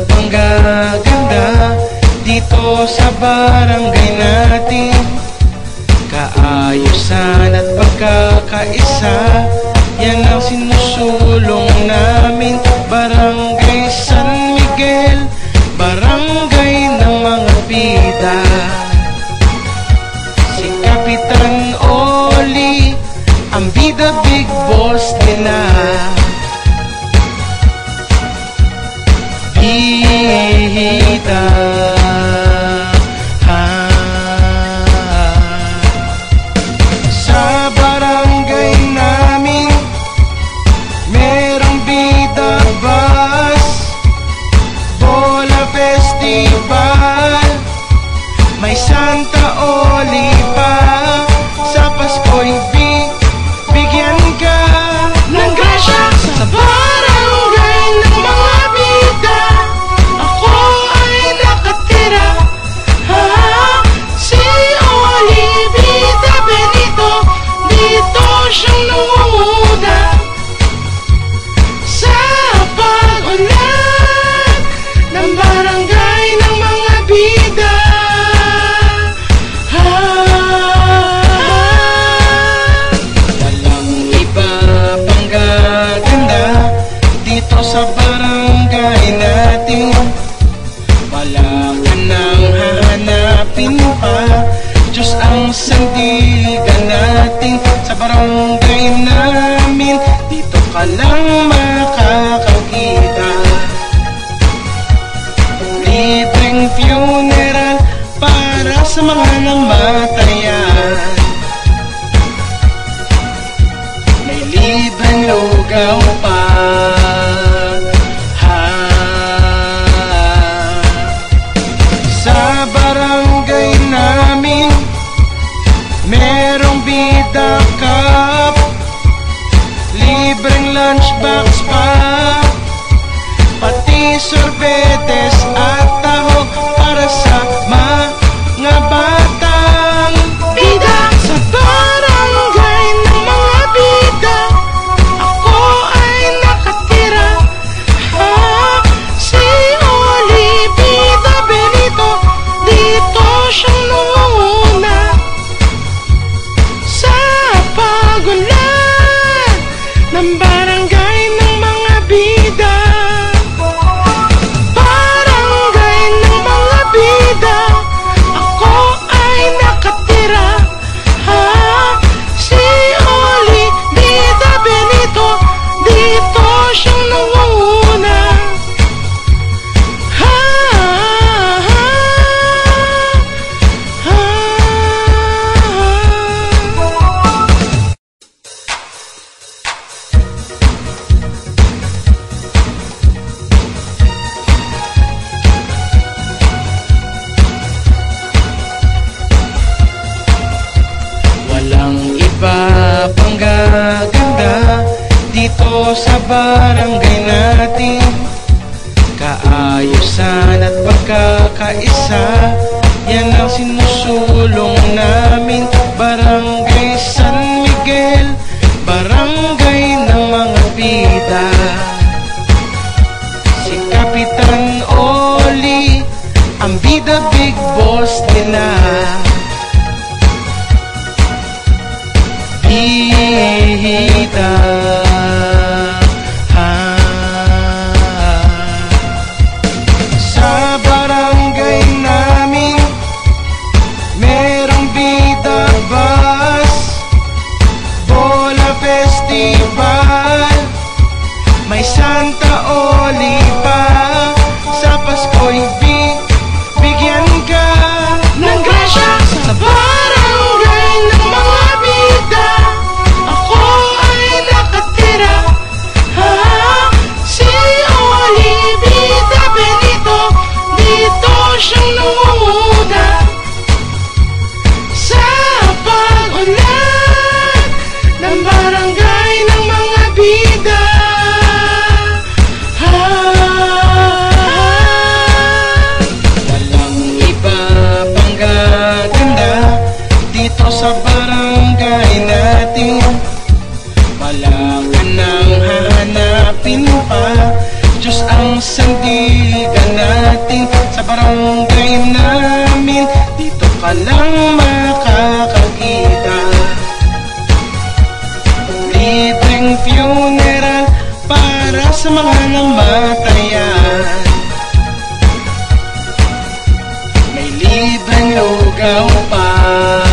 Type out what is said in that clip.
panggaganda Dito sa barangay natin. Kaayusan at pagkakaisa Yan ang sinusulong namin. Barangay San Miguel Barangay ng mga pita Si Kapitan Oli Ang bida big boss nila kita เก้าป mo sa barangay natin. Kaayusan at pagkakaisa Yan ang sinusulong namin. Barangay San Miguel Barangay ng mga bida. Si Kapitan Oli Ang bida big boss nila. Hihihi. kaibigan natin Sa barangay namin Dito ka lang makakakita. Libreng funeral Para sa mga namatayan. May libreng lugaw pa.